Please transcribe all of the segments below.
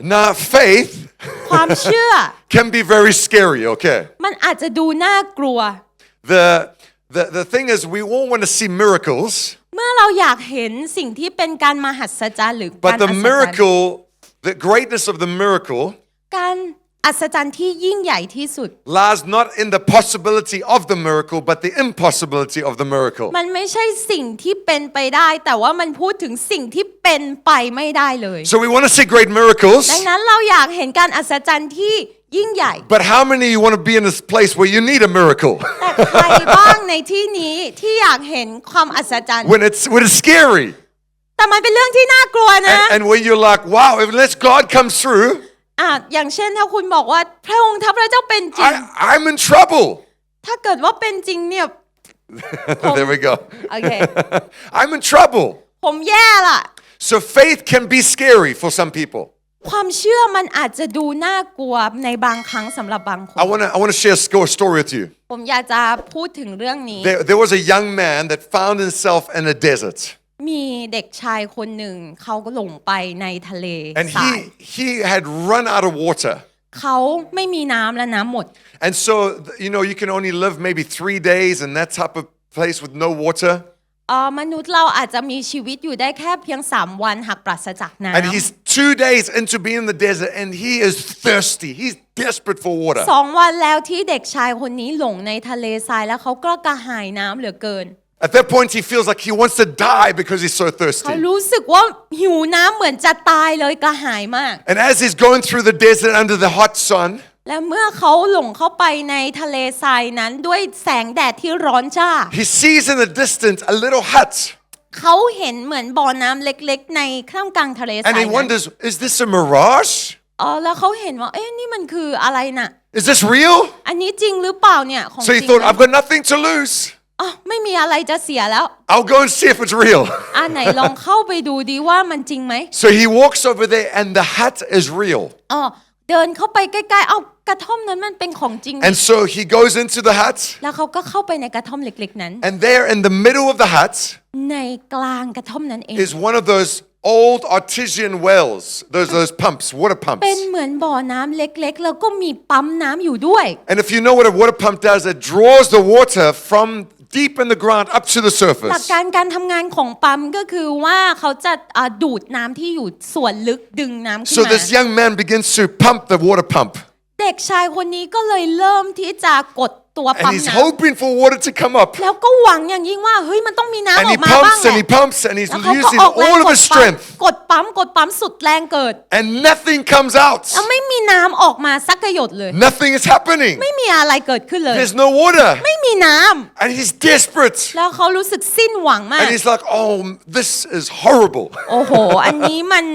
Now, faith ความเชื่อ can be very scary, okay? มันอาจจะดูน่ากลัว The, the, the thing is, we all want to see miracles, เมื่อเราอยากเห็นสิ่งที่เป็นการมหัศจรรย์หรือการ but อั the ศจรรย์ miracle, the greatness of the miracle, การ อัศจรรย์ที่ยิ่งใหญ่ที่สุด lies not in the possibility of the miracle, but the impossibility of the miracle. มันไม่ใช่สิ่งที่เป็นไปได้ แต่ว่ามันพูดถึงสิ่งที่เป็นไปไม่ได้เลย So we want to see great miracles, ดังนั้นเราอยากเห็นการอัศจรรย์ที่ยิ่งใหญ่ but how many of you want to be in this place where you need a miracle? แต่ใครบ้างในที่นี้ที่อยากเห็นความอัศจรรย์ When it's, when it's scary, แต่มันเป็นเรื่องที่น่ากลัวนะ and, and when you're like, wow, unless God comes through, อะอย่างเช่นถ้าคุณบอกว่าพระองค์ถ้าพระเจ้าเป็นจริง I, I'm in trouble. ถ้าเกิดว่าเป็นจริงเนี่ย there we go. Okay. I'm in trouble. ผมแย่ล่ะ So faith can be scary for some people. ความเชื่อมันอาจจะดูน่ากลัวในบางครั้งสำหรับบางคน I want to I want to share a sco- story with you. ผมอยากจะพูดถึงเรื่องนี้ There, there was a young man that found himself in a desert. มีเด็กชายคนหนึ่งเขาก็หลงไปในทะเล And ทราย he he had run out of water. เขาไม่มีน้ำและน้ำหมด And so th- you know you can only live maybe 3 days in that type of place with no water. เอ่อมนุษย์เราอาจจะมีชีวิตอยู่ได้แค่เพียง 3 วันหากปราศจากน้ And he's 2 days into being in the desert and he is thirsty. He's desperate for water. ำสองวันแล้วที่เด็กชายคนนี้หลงในทะเลทรายแล้วเขาก็กระหายน้ำเหลือเกิน At that point he feels like he wants to die because he's so เขา thirsty. รู้สึกว่าหิวน้ำเหมือนจะตายเลยกระหายมาก And as he's going through the desert under the hot sun, และเมื่อเขาหลงเข้าไปในทะเลทรายนั้นด้วยแสงแดดที่ร้อนจ้า he sees in the distance a little hut. เขาเห็นเหมือนบ่อน้ำเล็กๆ ในข้ามกลางทะเลท And ราย he นั้น wonders, is this a mirage? อ๋อแล้วเขาเห็นว่า เอ๊ะนี่มันคืออะไรน่ะ Is this real? อันนี้จริงหรือเปล่าเนี่ย ของจ So he ริง thought, นะ I've got nothing to lose. อ๋อไม่มีอะไรจะเสียแล้ว I'll go and see if it's real. อ่าไหนลองเข้าไปดูดีว่ามันจริงไหม So he walks over there and the hut is real. อ๋อเดินเข้าไปใกล้ๆ เอากระท่อมนั้นมันเป็นของจริง And so he goes into the hut แล้วเขาก็เข้าไปในกระท่อมเล็กๆนั้น and there in the middle of the hut ในกลางกระท่อมนั้นเอง is one of those old artesian wells, those, those pumps, water เป็น pumps. เหมือนบ่อน้ำเล็กๆ แล้วก็มีปั๊มน้ำอยู่ด้วย And if you know what a water pump does, it draws the water from deep in the ground up to the หลัก surface. การการทำงานของปั๊มก็คือว่าเขาจะอ่าดูดน้ำที่อยู่ส่วนลึกดึงน้ำขึ้น So มา this young man begins to pump the water pump. เด็กชายคนนี้ก็เลยเริ่มที่จะกด ตัว And ปั๊ม he's น้ hoping for water to come up. ำแล้วก็หวังอย่างยิ่งว่าเฮ้ยมันต้องมีน้ำ And อ he อกมาบ้าง pumps แห and ละ he pumps and he's แล้วเขาก็ using ออกแรง all of กด his ปั๊ม strength. กดปั๊มกดปั๊มสุดแรงเกิด And nothing comes out. แล้วไม่มีน้ำออกมาสักกระหยดเลย Nothing is happening. ไม่มีอะไรเกิดขึ้นเลย There's no water. ไม่มีน้ำ And he's desperate. แล้วเขารู้สึกสิ้นหวังมาก And he's like, oh, this is horrible. โอ้โห อันนี้มัน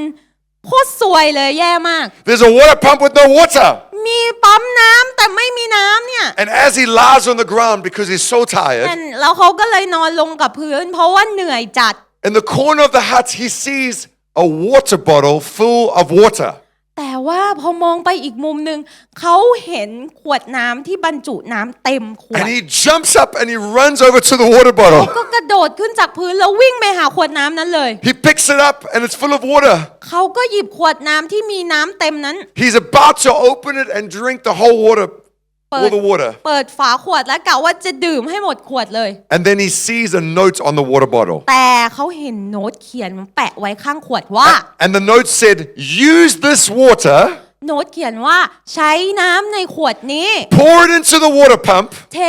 โคตรซวยเลยแย่มาก There's a water pump with no water. มีปั๊ มน้ำแต่ไม่มีน้ำเนี่ย And as he lies on the ground because he's so tired, แล้วเขาก็เลยนอนลงกับพื้น เพราะว่าเหนื่อยจัด in the corner of the hut, he sees a water bottle full of water. แต่ว่าพอมองไปอีกมุมหนึ่งเขาเห็นขวดน้ำที่บรรจุน้ำเต็มขวด And he jumps up and he runs over to the water bottle. ก็กระโดดขึ้นจากพื้นแล้ววิ่งไปหาขวดน้ำนั้นเลย He picks it up and it's full of water. เขาก็หยิบขวดน้ำที่มีน้ำเต็มนั้น He's about to open it and drink the whole water, all the water. เปิดฝาขวดแล้วกะว่าจะดื่มให้หมดขวดเลย And then he sees a note on the water bottle. แต่เขาเห็นโน้ตเขียนแปะไว้ข้างขวดว่า And the note said, use this water, โน้ตเขียนว่าใช้น้ำในขวดนี้ pour it into the water pump, เท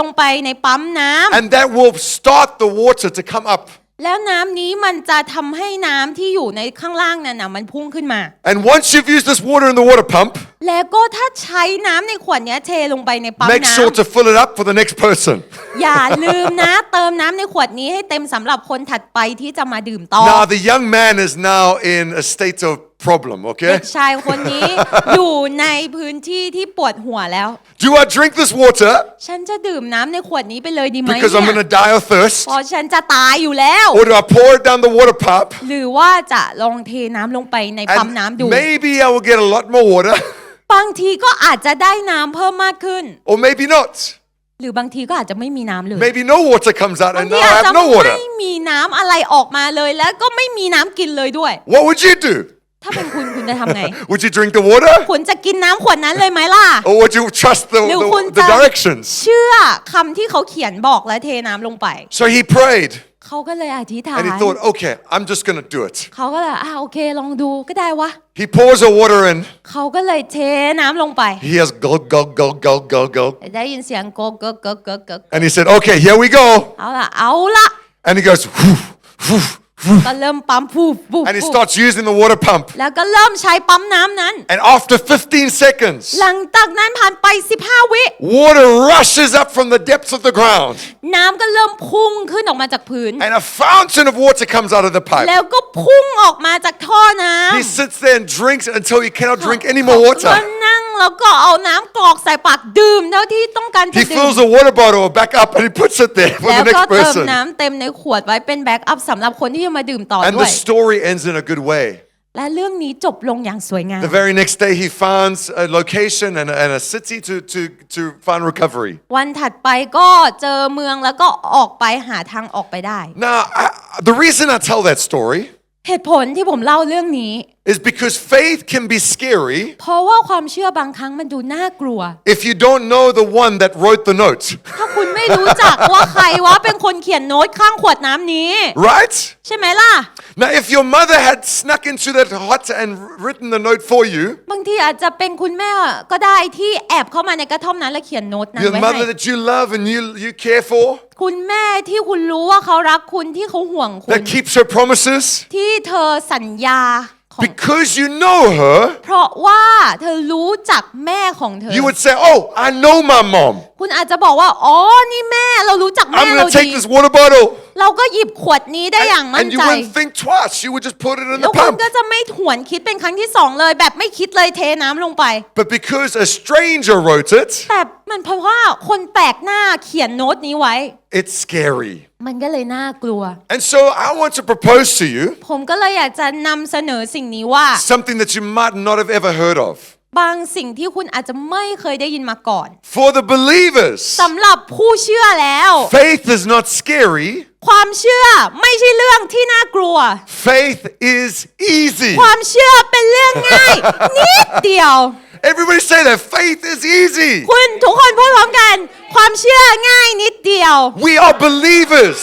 ลงไปในปั๊มน้ำ and that will start the water to come up. แล้วน้ำนี้มันจะทำให้น้ำที่อยู่ในข้างล่างนั่นนะมันพุ่งขึ้นมา And once you've used this water in the water pump, แล้วก็ถ้าใช้น้ำในขวดเนี้ยเทลงไปในปั๊ม make น้ sure to fill it up for the next person. ำอย่าลืมนะ เติมน้ำในขวดนี้ให้เต็มสำหรับคนถัดไปที่จะมาดื่มต่อ Now, the young man is now in a state of problem, เด็ okay? กชายคนนี้ อยู่ในพื้นที่ที่ปวดหัวแล้ว Do I drink this water ฉันจะดื่มน้ำในขวดนี้ไปเลยดีไหม because I'm เนี่ going ย to die of thirst? เพราะฉันจะตายอยู่แล้ว Or do I pour it down the water pump หรือว่าจะลองเทน้ำลงไปในปั๊มน้ำดู and maybe I will get a lot more water บางทีก็อาจจะได้น้ำเพิ่มมากขึ้น or maybe not? หรือบางทีก็อาจจะไม่มีน้ำเลย Maybe no water comes out บาง and ที now I อาจจะ have no water. ไม่มีน้ำอะไรออกมาเลย แล้วก็ไม่มีน้ำกินเลยด้วย What would you do? ถ้าเป็นคุณคุณจะทำไง Would you drink the water? คุณจะกินน้ำขวดนั้นเลยไหมล่ะ Or would you trust the, หรือคุณ the, the จะ directions? เชื่อคำที่เขาเขียนบอกและเทน้ำลงไป So he prayed เขาก็เลยอธิษฐาน and he thought, okay, I'm just going to do it. เขาก็เลยอ่าโอเคลองดูก็ได้วะ He pours the water in. เขาก็เลยเทน้ำลงไป He has gulp, gulp, gulp, gulp, gulp, gulp. ได้ยินเสียงโกกเกกเกกเกกเกก And he said, okay, here we go. เอาละเอาละ And he goes, "Whew, whew, whew." ก็เริ่มปั๊มฟูฟู and he ฟู starts using the water pump. แล้วก็เริ่มใช้ปั๊มน้ำนั้น And after 15 seconds, หลังจากนั้นผ่านไป 15 วิ water rushes up from the depths of the ground. น้ำก็เริ่มพุ่งขึ้นออกมาจากพื้น And a fountain of water comes out of the pipe. แล้วก็พุ่งออกมาจากท่อน้ำ He sits there and drinks until he cannot drink any more ก็ water. นั่ง แล้วก็เอาน้ำกรอกใส่ปากดื่มเท่าที่ต้องการจะ He ดื่ม fills the water bottle back up and he puts it there for แล้ว the ก็ next เติม person. น้ำเต็มในขวดไว้เป็นแบ็กอัพสำหรับคนที่จะมาดื่มต่อ And ด้ว the ย story ends in a good way. และเรื่องนี้จบลงอย่างสวยงาม The very next day, he finds a location and a, and a city to, to, to find recovery. วันถัดไปก็เจอเมืองแล้วก็ออกไปหาทางออกไปได้ Now, I, the reason I tell that story เหตุผลที่ผมเล่าเรื่องนี้ is because faith can be scary เพราะว่าความเชื่อบางครั้งมันดูน่ากลัว if you don't know the one that wrote the note, ถ้าคุณไม่รู้จักว่าใครว่าเป็นคนเขียนโน้ตข้างขวดน้ำนี้ right? ใช่ไหมล่ะ Now, if your mother had snuck into that hut and written the note for you, บางทีอาจจะเป็นคุณแม่ก็ได้ที่แอบเข้ามาในกระท่อมนั้นและเขียนโน้ตนั้น your ไว้ให้ mother that you love and you, you care for, คุณแม่ที่คุณรู้ว่าเขารักคุณที่เขาห่วงคุณ that keeps her promises, ที่เธอสัญญา ของ because you know her, เพราะว่าเธอรู้จักแม่ของเธอ you would say, Oh, I know my mom. คุณอาจจะบอกว่า อ๋อ นี่แม่เรารู้จักแม่ I'm เรา going to ดี take this water bottle. เราก็หยิบขวดนี้ได้อย่าง And, มั่น and you ใจ wouldn't think twice. You would just put it in แล้ the วคุณ pump. ก็จะไม่ถวนคิดเป็นครั้งที่สองเลย แบบไม่คิดเลยเทน้ำลงไป But because a stranger wrote it, แต่มันเพราะว่าคนแปลกหน้าเขียนโน้ตนี้ไว้ it's scary. มันก็เลยน่ากลัว And so I want to propose to you ผมก็เลยอยากจะนำเสนอสิ่งนี้ว่า something that you might not have ever heard of. บางสิ่งที่คุณอาจจะไม่เคยได้ยินมาก่อน For the believers, สำหรับผู้เชื่อแล้ว faith is not scary, ความเชื่อไม่ใช่เรื่องที่น่ากลัว faith is easy. ความเชื่อเป็นเรื่องง่าย นิดเดียว Everybody say that faith is easy. คุณทุกคนพูดพร้อมกัน ความเชื่อง่ายนิดเดียว We are believers.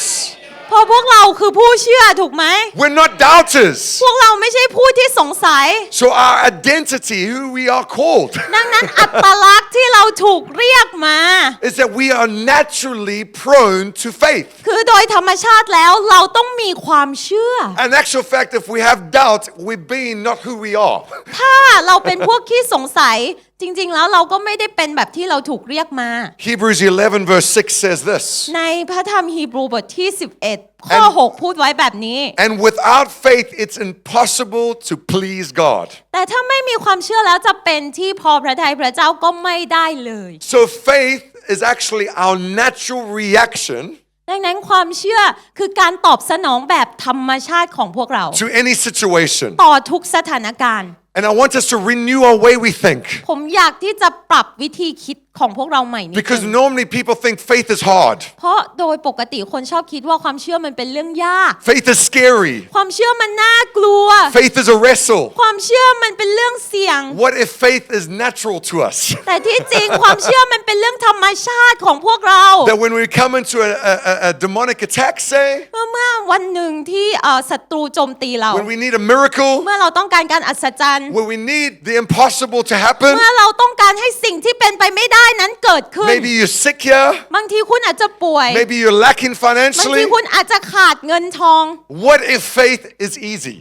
เพราะพวกเราคือผู้เชื่อถูกไหม We're not doubters. พวกเราไม่ใช่ผู้ที่สงสัย So our identity, who we are called, ดังนั้นอัตลักษณ์ที่เราถูกเรียกมา is that we are naturally prone to faith. คือโดยธรรมชาติแล้วเราต้องมีความเชื่อ In actual fact, if we have doubt, we're being not who we are. ถ้าเราเป็นพวกที่สงสัย จริงๆ แล้วเราก็ไม่ได้เป็นแบบที่เราถูกเรียกมา Hebrews 11, verse 6 says this ในพระธรรมฮีบรูบทที่ 11 ข้อ And- 6พูดไว้แบบนี้ And without faith, it's impossible to please God. แต่ถ้าไม่มีความเชื่อแล้วจะเป็นที่พอพระทัยพระเจ้าก็ไม่ได้เลย So faith is actually our natural reaction ดังนั้นความเชื่อคือการตอบสนองแบบธรรมชาติของพวกเรา to any situation. ต่อทุกสถานการณ์ And I want us to renew our way we think. ผมอยากที่จะปรับวิธีคิด ของพวกเราใหม่นิด Because นึง normally people think faith is hard, เพราะโดยปกติคนชอบคิดว่าความเชื่อมันเป็นเรื่องยาก faith is scary, ความเชื่อมันน่ากลัว faith is a wrestle. ความเชื่อมันเป็นเรื่องเสี่ยง What if faith is natural to us? แต่ที่จริงความเชื่อมันเป็นเรื่องธรรมชาติของพวกเรา that when we come into a, a, a- a demonic attack, say, เมื่อเมื่อวันหนึ่งที่เอ่อศัตรูโจมตีเรา when we need a miracle, เมื่อเราต้องการการอัศจรรย์ when we need the impossible to happen, เมื่อเราต้องการให้สิ่งที่เป็นไปไม่ได้นั้นเกิดขึ้น maybe you're sick here, บางทีคุณอาจจะป่วย maybe you're lacking บางที financially. คุณอาจจะขาดเงินทอง What if faith is easy?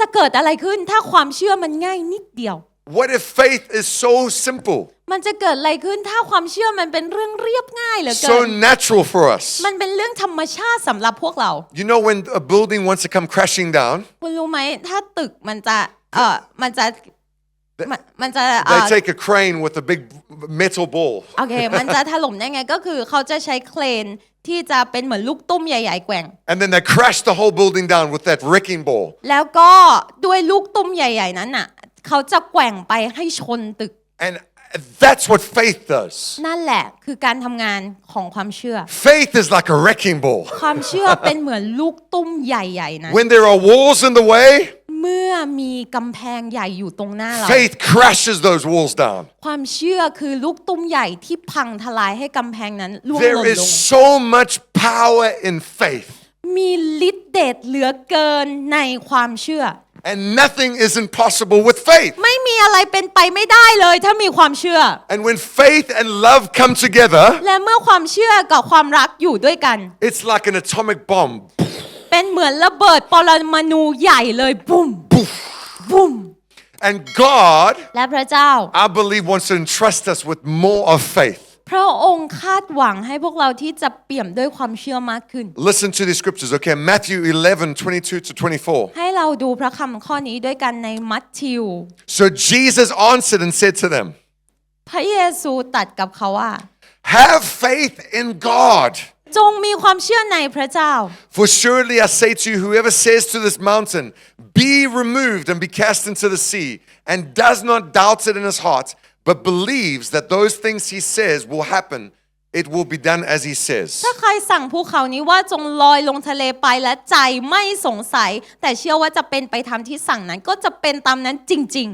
จะเกิดอะไรขึ้นถ้าความเชื่อมันง่ายนิดเดียว What if faith is so simple, มันจะเกิดอะไรขึ้นถ้าความเชื่อมันเป็นเรื่องเรียบง่ายเหลือเกิ so น natural for us? มันเป็นเรื่องธรรมชาติสำหรับพวกเรา You know, when a building wants to come crashing down, คุณรู้ไหมถ้าตึกมันจะเออมันจะ มันมันจะเอ่ they อ take a crane with a big metal ball โอเค มันจะถล่มได้ไงก็คือเขาจะใช้เครนที่จะเป็นเหมือนลูกตุ้มใหญ่ ๆ แกว่ง and then they crash the whole building down with that wrecking ball. แล้วก็ด้วยลูกตุ้มใหญ่ ๆ นั้นน่ะเขาจะแกว่งไปให้ชนตึก And that's what faith does. นั่นแหละคือการทำงานของความเชื่อ Faith is like a wrecking ball. ความเชื่อเป็นเหมือนลูกตุ้มใหญ่ ๆ นะ When there are walls in the way, มื่อมีกำแพงใหญ่อยู่ตรงหน้าเรา faith crashes those walls down. ความเชื่อคือลูกตุ้มใหญ่ที่พังทลายให้กำแพงนั้นล่วงห There ล่นล is ง so much power in faith, มีฤทธิ์เดชเหลือเกินในความเชื่อ and nothing is impossible with faith. ไม่มีอะไรเป็นไปไม่ได้เลยถ้ามีความเชื่อ And when faith and love come together, และเมื่อความเชื่อกับความรักอยู่ด้วยกัน it's like an atomic bomb. เป็นเหมือนระเบิดปรมาณูใหญ่เลยบุ้มบุ้ม And God, และพระเจ้า I believe, wants to entrust us with more of faith. พระองค์คาดหวังให้พวกเราที่จะเปี่ยมด้วยความเชื่อมากขึ้น Listen to these scriptures, okay? Matthew 11, 22 to 24. ให้เราดูพระคำข้อนี้ด้วยกันในมัทธิว So Jesus answered and said to them, พระเยซูตรัดกับเขาว่า Have faith in God. จงมีความเชื่อในพระเจ้า For surely I say to you, whoever says to this mountain, Be removed and be cast into the sea, and does not doubt it in his heart, but believes that those things he says will happen, it will be done as he says. ถ้าใครสั่งภูเขานี้ว่าจงลอยลงทะเลไปและใจไม่สงสัย แต่เชื่อว่าจะเป็นไปตามที่สั่งนั้นก็จะเป็นตามนั้นจริง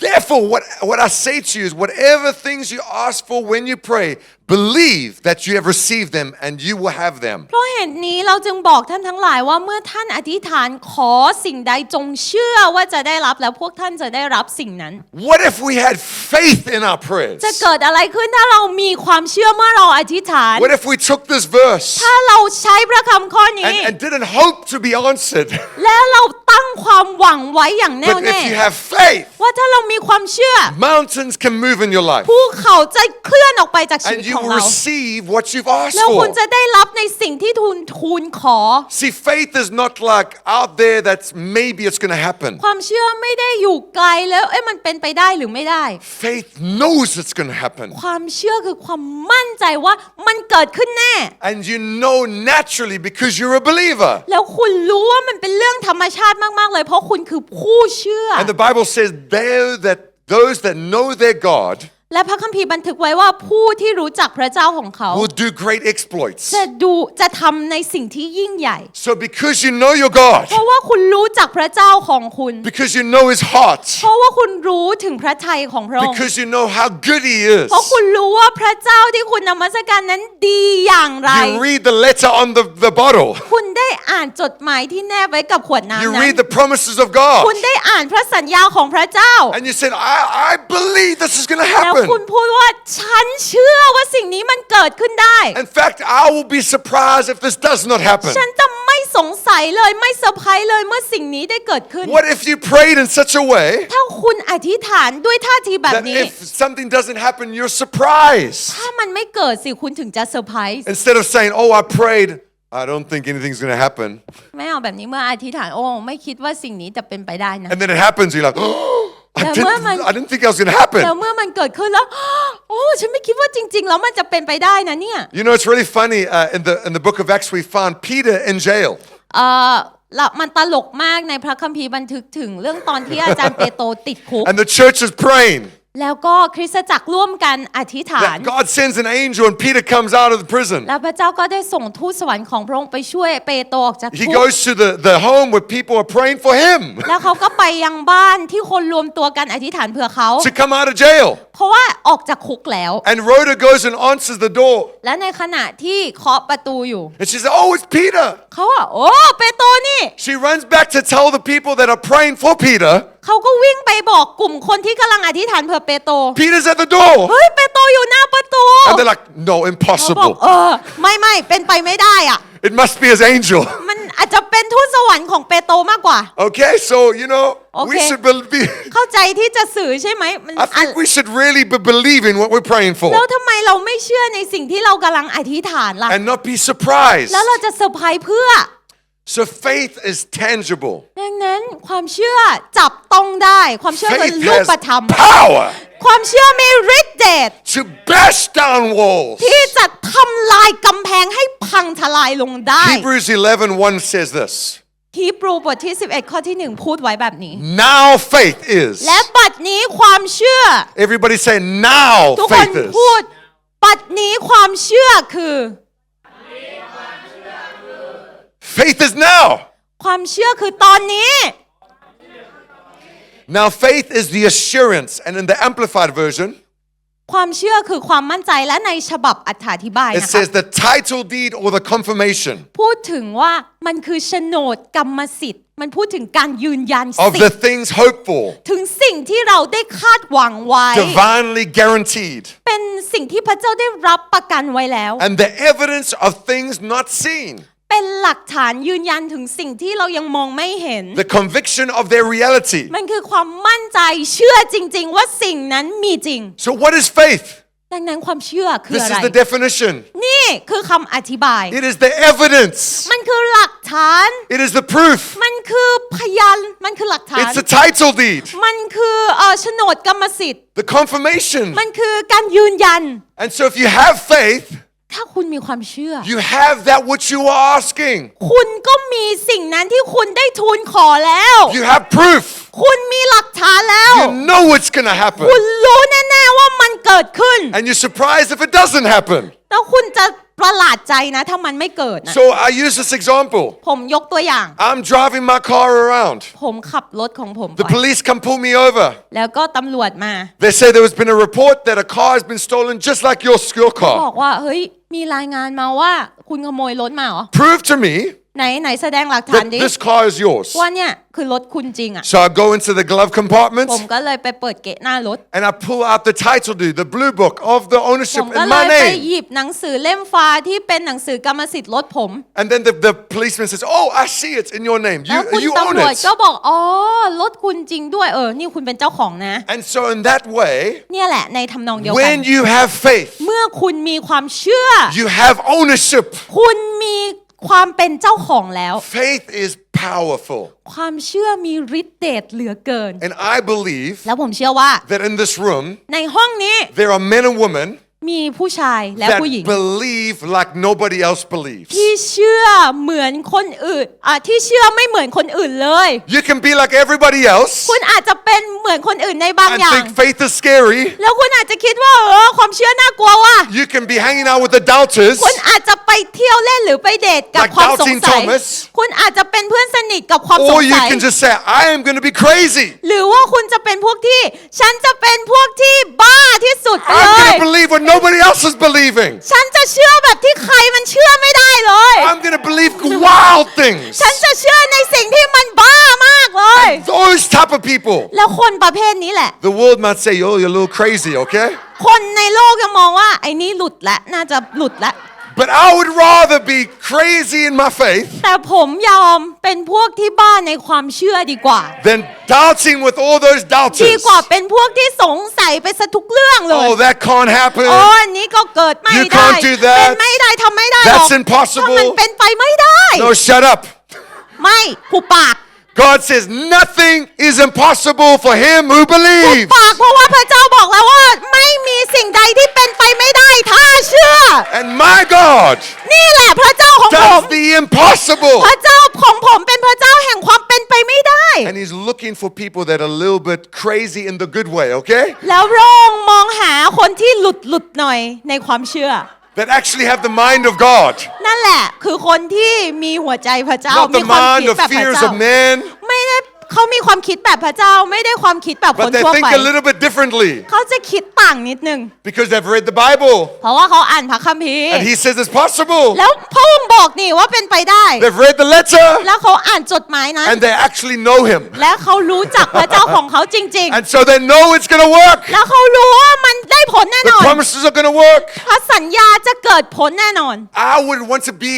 Therefore, what, what I say to you is whatever things you ask for when you pray, believe that you have received them and you will have them. ๆเพราะเหตุนี้เราจึงบอกท่านทั้งหลายว่าเมื่อท่านอธิษฐานขอสิ่งใดจงเชื่อว่าจะได้รับแล้วพวกท่านจะได้รับสิ่งนั้น What if we had faith in our prayers? จะเกิดอะไรขึ้นถ้าเรามีความเชื่อเมื่อเราอธิษฐาน What if we took this verse ถ้าเราใช้พระคำข้อนี้ and, and didn't hope to be answered? และเราตั้งความหวังไว้อย่างแน่ว But แน่ if you have faith, ว่าถ้าเรามีความเชื่อ mountains can move in your life ภูเขาจะเคลื่อนออกไปจากชีวิ and ต you ของ will เรา receive what you've asked แล้วคุณ for. จะได้รับในสิ่งที่ทูลทูลขอ See, faith is not like out there that's maybe it's going to happen. ความเชื่อไม่ได้อยู่ไกลแล้วเอ้ยมันเป็นไปได้หรือไม่ได้ Faith knows it's going to happen. ความเชื่อคือความมั่นใจว่ามันเกิดขึ้นแน่ And you know naturally because you're a believer. แล้วคุณรู้ว่ามันเป็นเรื่องธรรมชาติมากๆเลย เพราะคุณคือผู้เชื่อ And the Bible says there that those that know their God และพระคัมภีร์บันทึกไว้ว่าผู้ที่รู้จักพระเจ้าของเขา will do great exploits. จะดูจะทำในสิ่งที่ยิ่งใหญ่ So because you know your God, เพราะว่าคุณรู้จักพระเจ้าของคุณ because you know his heart, เพราะว่าคุณรู้ถึงพระทัยของพระองค์ because you know how good he is, เพราะคุณรู้ว่าพระเจ้าที่คุณนมัสการนั้นดีอย่างไร you read the letter on the, the bottle, คุณได้อ่านจดหมายที่แนบไว้กับขวดน้ำ you นั้น read the promises of God, คุณได้อ่านพระสัญญาของพระเจ้า and you said, I, I believe this is going to แล้วคุณ happen. พูดว่าฉันเชื่อว่าสิ่งนี้มันเกิดขึ้นได้ In fact, I will be surprised if this does not happen. ฉันจะไม่สงสัยเลยไม่เซอร์ไพรส์เลยเมื่อสิ่งนี้ได้เกิดขึ้น What if you prayed in such a way ถ้าคุณอธิษฐานด้วยท่าทีแบบ that นี้ if something doesn't happen, you're surprised? ถ้ามันไม่เกิดสิคุณถึงจะเซอร์ไพรส์ Instead of saying, Oh, I prayed, I don't think anything's going to happen. ไม่เอาแบบนี้เมื่ออธิษฐานโอ้ไม่คิดว่าสิ่งนี้จะเป็นไปได้นะ And then it happens, you're like, Oh, I Yeah, didn't, man, I didn't think that was going to happen. แล้วเมื่อมันเกิดขึ้นแล้ว โอ้ฉันไม่คิดว่าจริง ๆ แล้วมันจะเป็นไปได้นะเนี่ย You know, it's really funny. Uh, in, the, in the book of Acts, we found Peter in jail. เออแล้วมันตลกมากในพระคัมภีร์บันทึกถึงเรื่องตอนที่อาจารย์เปโตรติดคุก And the church is praying. แล้วก็คริสตจักรร่วมกันอธิษฐาน That God sends an angel and Peter comes out of the prison. แล้วพระเจ้าก็ได้ส่งทูตสวรรค์ของพระองค์ไปช่วยเปโตรออกจาก He คุก goes to the, the home where people are praying for him แล้วเขาก็ไปยังบ้านที่คนรวมตัวกันอธิษฐานเผื่อเขา to come out of jail. เพราะว่าออกจากคุกแล้ว And Rhoda goes and answers the door. และในขณะที่เคาะประตูอยู่ And she says, Oh, it's Peter. เขาว่าโอ้เปโตรนี่ She runs back to tell the people that are praying for Peter, เขาก็วิ่งไปบอกกลุ่มคนที่กำลังอธิษฐานเผื่อเปโตร Peter's at the door. เฮ้ย เปโตรอยู่หน้าประตู And they're like, No, เขาบอก impossible. เออ ไม่ไม่เป็นไปไม่ได้อะ It must be his angel. มันอาจจะเป็นทูตสวรรค์ของเปโตรมากกว่า Okay, so, you know, we Okay. should believe. เข้าใจที่จะสื่อใช่ไหมมัน I think we should really be believing what we're praying for แล้วทำไมเราไม่เชื่อในสิ่งที่เรากำลังอธิษฐานล่ะ and not be surprised. แล้วเราจะเซอร์ไพรส์เพื่อ So faith is tangible. ดังนั้นความเชื่อจับต้องได้ ความเชื่อเป็น Faith รู has ปธรรม power ความเชื่อมีฤทธิ์เดช to bash down walls. ที่จะทำลายกำแพงให้พังทลายลงได้ Hebrews 11:1 says this. ฮีบรูบทที่ 11 ข้อที่ 1 พูดไว้แบบนี้ Now faith is. และบัดนี้ความเชื่อ Everybody say now ทุกคน faith is. พูด บัดนี้ความเชื่อคือ Faith is now. ความเชื่อคือตอนนี้ Now, faith is the assurance, and in the Amplified version, ความเชื่อคือความมั่นใจและในฉบับอธิบาย it นะคะ says the title deed or the confirmation พูดถึงว่ามันคือโฉนดกรรมสิทธิ์ มันพูดถึงการยืนยัน of สิท the ธิ์ things hoped for, ถึงสิ่งที่เราได้คาดหวังไว้ divinely guaranteed, เป็นสิ่งที่พระเจ้าได้รับประกันไว้แล้ว and the evidence of things not seen, เป็นหลักฐานยืนยันถึงสิ่งที่เรายังมองไม่เห็น the conviction of their reality. มันคือความมั่นใจเชื่อจริง ๆ ว่าสิ่งนั้นมีจริง So, what is faith? ดังนั้นความเชื่อคือ This อะไร is the definition นี่คือคำอธิบาย it is the evidence, มันคือหลักฐาน it is the proof, มันคือพยาน มันคือหลักฐาน it's the title deed, มันคือเอ่อโฉนดกรรมสิทธิ์ the confirmation. มันคือการยืนยัน And so, if you have faith, ถ้าคุณมีความเชื่อ you have that which you are asking. คุณก็มีสิ่งนั้นที่คุณได้ทูลขอแล้ว You have proof. คุณมีหลักฐานแล้ว You know it's going to คุ happen. ณรู้แน่ๆว่ามันเกิดขึ้น And you're surprised if it doesn't happen. แล้วคุณจะ ประหลาดใจนะถ้ามันไม่เกิดนะ So, I use this example. ผมยกตัวอย่าง I'm driving my car around. ผมขับรถของผม The ไป police come pull me over. แล้วก็ตำรวจมา They say there has been a report that a car has been stolen just like your, your บ car. อกว่าเฮ้ยมีรายงานมาว่าคุณขโมยรถมาเหรอ Prove to me ไหนไหนแสดงหลักฐาน that ดิ this car is yours. ว่าเนี่ยคือรถคุณจริงอะ So I go into the glove compartment ผมก็เลยไปเปิดเกะหน้ารถ and I pull out the title deed, the blue book of the ผ ownership มก็ in เลย my ไป name. หยิบหนังสือเล่มฟ้าที่เป็นหนังสือกรรมสิทธิ์รถผม And then the, the policeman says, Oh, I see it's in your name. แล้ว You, คุณ you own ตำรวจ it. ก็บอกอ๋อรถคุณจริงด้วยเออ นี่คุณเป็นเจ้าของนะ And so, in that way, เนี่ยแหละในทำนองเดียวกัน when you have faith, เมื่อคุณมีความเชื่อ you have ownership. คุณมี ความเป็นเจ้าของแล้ว Faith is powerful. ความเชื่อมีฤทธิ์เดชเหลือเกิน And I believe แล้วผมเชื่อว่า that in this room, ในห้องนี้ there are men and women มีผู้ชายและ that ผู้หญิง believe like nobody else believes. ที่เชื่อเหมือนคนอื่นอะที่เชื่อไม่เหมือนคนอื่นเลย You can be like everybody else คุณอาจจะเป็นเหมือนคนอื่นในบาง and อย่าง think faith is scary. แล้วคุณอาจจะคิดว่าเออความเชื่อน่ากลัวว่ะ You can be hanging out with the doubters คุณอาจจะไปเที่ยวเล่นหรือไปเดทกับ Like ความสง doubting สัย Thomas คุณอาจจะเป็นเพื่อนสนิทกับความส or ง you สัย can just say, I am going to be crazy. หรือว่าคุณจะเป็นพวกที่ ฉันจะเป็นพวกที่บ้าที่สุดไป I'm เล going ย to believe what nobody else is believing. ฉันจะเชื่อแบบที่ใครมันเชื่อไม่ได้เลย I'm going to believe wild things. ฉันจะเชื่อในสิ่งที่มันบ้ามากเลย Those type of people. แล้วคนประเภทนี้แหละ The world might say, oh, you're a little crazy, okay? คนในโลกจะมองว่าไอ้นี่หลุดแล้วน่าจะหลุดแล้ว But I would rather be crazy in my faith แต่ผมยอมเป็นพวกที่บ้าในความเชื่อดีกว่า than doubting with all those ดี doubters. กว่าเป็นพวกที่สงสัยไปซะทุกเรื่องเลย Oh, that can't happen. อ๋ออันนี้ก็เกิดไม่ You ได้ can't do that. เป็นไม่ได้ทำไม่ได้หรอก That's impossible. ถ้ามันเป็นไปไม่ได้ No, shut up. ไม่ผูปาก God says nothing is impossible for him who ผู believes. ปากเพราะว่าพระเจ้าบอกแล้วว่า ไม่มีสิ่งใดที่เป็นไปไม่ได้ถ้าเชื่อ And my God นี่แหละพระเจ้าของผม does the impossible. พระเจ้าของผมเป็นพระเจ้าแห่งความเป็นไปไม่ได้ And he's looking for people that are a little bit crazy in the good way, okay? แล้วพระองค์มองหาคนที่หลุดหลุดหน่อยในความเชื่อ That actually have the mind of God. นั่นแหละคือคนที่มีหัวใจพระเจ้า Not มี the ความ mind คิด of แบบพระ fears เจ้า of men, ไม่ได้ เขามีความคิดแบบพระเจ้าไม่ได้ความคิดแบบคน but they ทั่ว think ไป a little bit differently เขาจะคิดต่างนิดนึง because they've read the Bible. เพราะว่าเขาอ่านพระคัมภีร์ And he says it's possible. แล้วพระองค์บอกนี่ว่าเป็นไปได้ They've read the letter แล้วเขาอ่านจดหมายนั้น and they actually know him. และเขารู้จักพระเจ้าของเขาจริง And so they know it's going to work. ๆ แล้วเขารู้ว่ามันได้ผลแน่น The อน promises are going to work. พระสัญญาจะเกิดผลแน่นอน I would want to be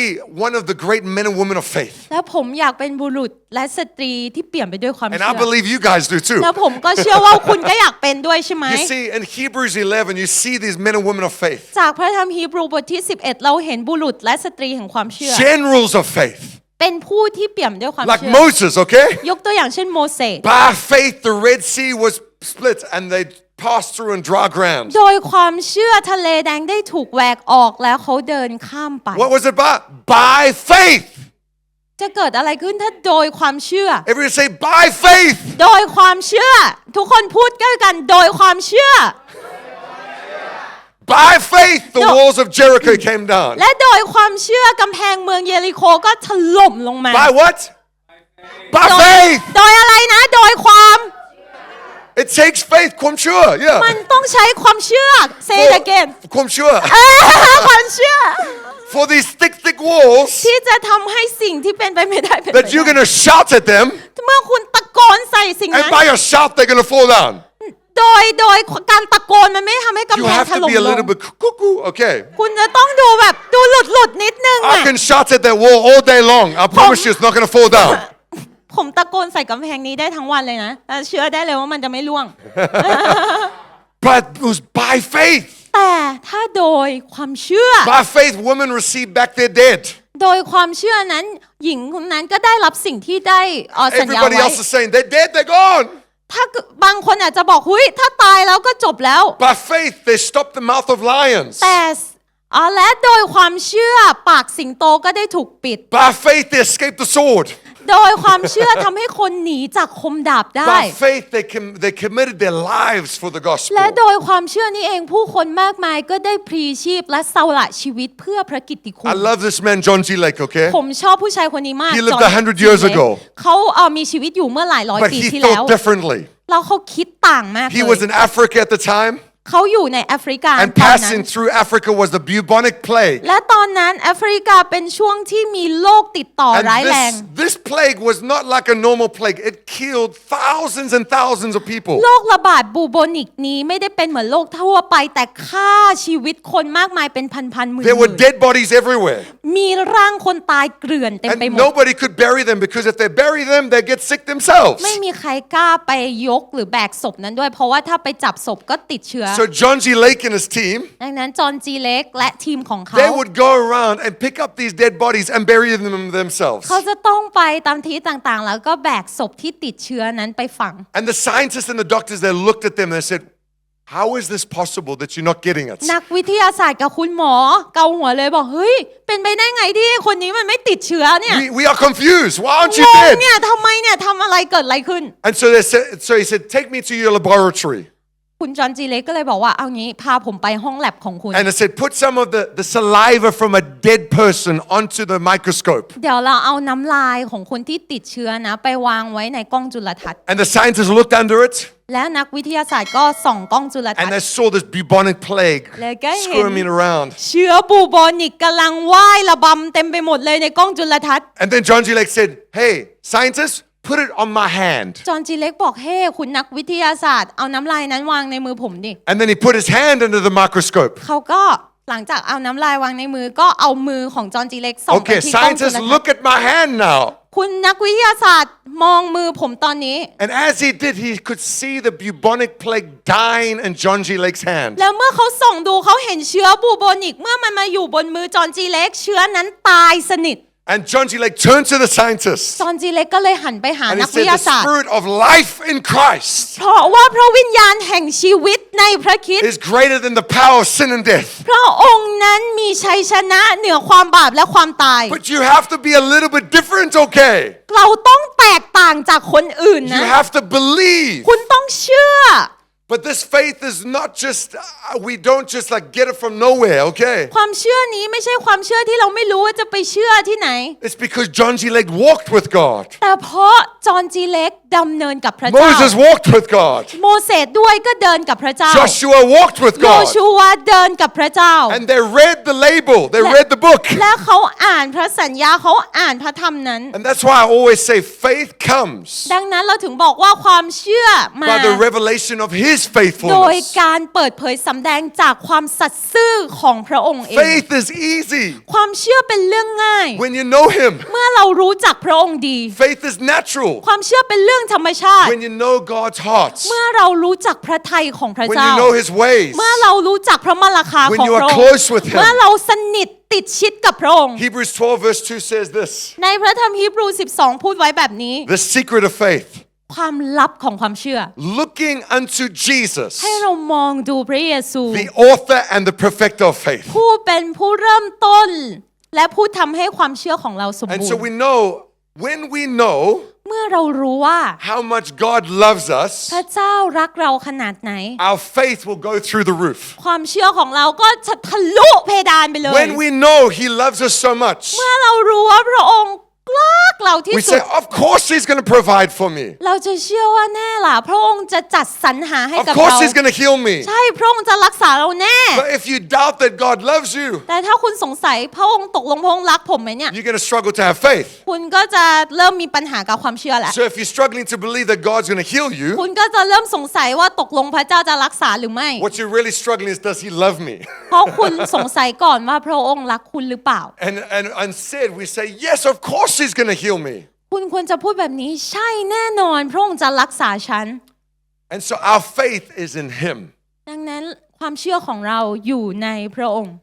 one of the great men and women of faith. และผมอยากเป็นบุรุษและสตรีที่เปี่ยมไปด้วยความ And เชื่ I อ believe you guys do too. แล้วผมก็เชื่อว่าคุณก็อยากเป็นด้วยใช่ไหม You see, in Hebrews 11, you see these men and women of faith, จากพระธรรมฮีบรูบทที่ 11 เราเห็นบุรุษและสตรีแห่งความเชื่อ generals of faith, เป็นผู้ที่เปี่ยมด้วยความ like เชื่อ Moses, okay? ยกตัวอย่างเช่นโมเสส By faith, the Red Sea was split and they passed through on dry ground. โดยความเชื่อทะเลแดงได้ถูกแหวกออกแล้วเขาเดินข้ามไป What was it by? By faith. จะเกิดอะไรขึ้นถ้าโดยความเชื่อ Everybody say, by faith. โดยความเชื่อ ทุกคนพูดกันกันโดยความเชื่อ By faith, the No. walls of Jericho came down. และโดยความเชื่อกำแพงเมืองเยริโคก็ถล่มลงมา By what? By โดย faith. โดยอะไรนะ โดยความ It takes faith, ความเชื่อ yeah. มันต้องใช้ความเชื่อ say it again ความเชื่อความเชื่อ For these thick, thick walls ที่จะทำให้สิ่งที่เป็นไปไม่ได้เป็นไป that you're ได้ going to shout at them, เมื่อคุณตะโกนใส่สิ่ง and นั้น by your shout, they're going to fall down. โดยโดยการตะโกนมันไม่ทำให้ You กำแพง have ถ to ล่ม be a ล little ง bit cuckoo, okay. คุณจะต้องดูแบบดูหลุดหลุดๆนิดนึงอะ I can shout at that wall all day long. I promise you it's not going to fall down. ผมตะโกนใส่กำแพงนี้ได้ทั้งวันเลยนะแต่เชื่อได้เลยว่ามันจะไม่ร่วง But it was by faith. แต่ถ้าโดยความเชื่อ By faith, women received back their dead. โดยความเชื่อนั้น หญิงคนนั้นก็ได้รับสิ่งที่ได้เอ่อสัญญา Everybody ไว้ else is saying they're dead, they're gone. ถ้าเกิดบางคนอาจจะบอกหุยถ้าตายแล้วก็จบแล้ว By faith, they stopped the mouth of lions. แต่อ๋อและโดยความเชื่อปากสิงโตก็ได้ถูกปิด By faith, they escaped the sword. โดยความเชื่อทำให้คนหนีจากคมดาบได้ By faith, they, com- they committed their lives for the gospel. และโดยความเชื่อนี้เองผู้คนมากมายก็ได้พลีชีพและสละชีวิตเพื่อพระกิตติคุณ I love this man, John G. Lake, okay? ผมชอบผู้ชายคนนี้มาก He lived จอห์น 100 years จีเล็ก ago เขาเอ่อมีชีวิตอยู่เมื่อหลายร้อย But ปี he ที่แล้ว thought differently. แล้วเขาคิดต่างมากเล He ย was in Africa at the time, เขาอยู่ในแอฟริกา and ตอนนั้น passing through Africa was the bubonic plague. และตอนนั้นแอฟริกาเป็นช่วงที่มีโรคติดต่อ And ร้ายแรง this, this plague was not like a normal plague. It killed thousands and thousands of people. โรคระบาดบูโบนิกนี้ไม่ได้เป็นเหมือนโรคทั่วไป แต่ฆ่าชีวิตคนมากมายเป็นพันๆหมื่น There were dead bodies everywhere. มีร่างคนตายเกลื่อนเต็ม And ไปหมด nobody could bury them because if they bury them, they get sick themselves. ไม่มีใครกล้าไปยกหรือแบกศพนั้นด้วย เพราะว่าถ้าไปจับศพก็ติดเชื้อ So John G. Lake and his team, ดังนั้นจอห์นจีเล็กและทีมของเขา they would go around and pick up these dead bodies and bury them themselves. เขาจะต้องไปตามที่ต่างๆ แล้วก็แบกศพที่ติดเชื้อนั้นไปฝัง And the scientists and the doctors, they looked at them and they said, How is this possible that you're not getting it? นักวิทยาศาสตร์กับคุณหมอเกาหัวเลยบอก เฮ้ย เป็นไปได้ไงที่คนนี้มันไม่ติดเชื้อเนี่ย We, we are confused. Why aren't ง you ง dead? เนี่ยทำไมเนี่ยทำอะไรเกิดอะไรขึ้น And so they said, so he said, Take me to your laboratory. คุณจอห์นจีเล็กก็เลยบอกว่าเอางี้พาผมไปห้องแลบของคุณ And they said, Put some of the, the saliva from a dead person onto the microscope. เดี๋ยวเราเอาน้ำลายของคนที่ติดเชื้อนะไปวางไว้ในกล้องจุลทรรศน์ And the scientists looked under it และนักวิทยาศาสตร์ก็ส่องกล้องจุลทรร and ศ they น์ saw this bubonic plague Like I squirming around. เชื้อบูโบนิกกำลังว่ายระบำเต็มไปหมดเลยในกล้องจุลทรรศน์ And then John G. Lake said, Hey, scientists, put it on my hand. จอห์นจีเล็กบอกเฮ้คุณนักวิทยาศาสตร์ เอาน้ำลายนั้นวางในมือผมดิ And then he put his hand under the microscope. เขาก็หลังจากเอาน้ำลายวางในมือก็เอามือของจอห์นจีเล็กส่องไป Okay, ที่กล้องจุล scientists, ทรรศน์ look at my hand now. คุณนักวิทยาศาสตร์มองมือผมตอนนี้ And as he did, he could see the bubonic plague dying in John G. Lake's hand. แล้วเมื่อเขาส่องดูเขาเห็นเชื้อบูโบนิก เมื่อมันมาอยู่บนมือจอห์นจีเล็ก เชื้อนั้นตายสนิท And John G. Lake turned to the scientists จอห์นจีเล็กก็เลยหันไปหา and he นักวิ said, ทยา The ศาสตร์ spirit of life in Christ เพราะว่าพระวิญญาณแห่งชีวิตในพระคริด is greater than the power of sin and death. พระองค์นั้นมีชัยชนะเหนือความบาปและความตาย But you have to be a little bit different, okay? เราต้องแตกต่างจากคนอื่น You นะ have to believe. คุณต้องเชื่อ But this faith is not just, uh, we don't just like get it from nowhere, okay? ความเชื่อนี้ไม่ใช่ความเชื่อที่เราไม่รู้ว่าจะไปเชื่อที่ไหน It's because John G. Lake walked with God. แต่เพราะจอห์นจีเล็กดำเนินกับพระเจ้า Moses walked with God. โมเสสด้วยก็เดินกับพระเจ้า Joshua walked with โย God. ชูวาเดินกับพระเจ้า And they read the label, they read the book. และเขาอ่านพระสัญญาเขาอ่านพระธรรมนั้น And that's why I always say faith comes ดังนั้นเราถึงบอกว่าความเชื่อมา by the revelation of His โดย faithfulness. การเปิดเผยสำแดงจากความสัตย์ซื่อของพระองค์เอง Faith is easy ความเชื่อเป็นเรื่องง่าย when you know Him. เมื่อเรารู้จักพระองค์ดี Faith is natural ความเชื่อเป็นเรื่องธรรมชาติ when you know God's heart, เมื่อเรารู้จักพระทัยของพระ when เจ้า you know His ways. เมื่อเรารู้จักพระมรรคา When ของ you พ are ระองค์ close with him เมื่อเราสนิทติดชิดกับพระองค์ Hebrews 12, verse 2 says this ในพระธรรมฮีบรู 12 พูดไว้แบบนี้ the secret of faith, ความลับของความเชื่อ looking unto Jesus, ให้เรามองดูพระเยซู the author and the perfecter of faith. ผู้เป็นผู้เริ่มต้น และผู้ทำให้ความเชื่อของเราสม And บู so รณ์ we know, when we know เมื่อเรารู้ว่า how much God loves พ us, ระเจ้ารักเราขนาดไหน our faith will go through the roof. ความเชื่อของเราก็จะทะลุเพดานไปเลย When we know He loves us so much, เมื่อเรารู้ว่าพระองค์ รักเราที่ we สุ say, ด Of course, He's going to provide for me. เราจะเชื่อว่าแน่ล่ะ พระองค์จะจัดสรรหาให้ Of กับ course, เรา He's going to heal me. ใช่พระองค์จะรักษาเราแน่ But if you doubt that God loves you, แต่ถ้าคุณสงสัยพระองค์ตกลงพระองค์รักผมไหมเนี่ย you're going to struggle to have faith. คุณก็จะเริ่มมีปัญหากับความเชื่อแหละ So if you're struggling to believe that God's going to heal you, คุณก็จะเริ่มสงสัยว่าตกลงพระเจ้าจะรักษาหรือไม่ what you're really struggling is, does He love me? เพราะคุณสงสัยก่อนว่าพระองค์รักคุณหรือเปล่า And, and instead, we say, Yes, of course, He's going to heal me. คุณควรจะพูดแบบนี้ใช่แน่นอนพระองค์จะรักษาฉัน And so our faith is in Him. ดังนั้นความเชื่อของเราอยู่ในพระองค์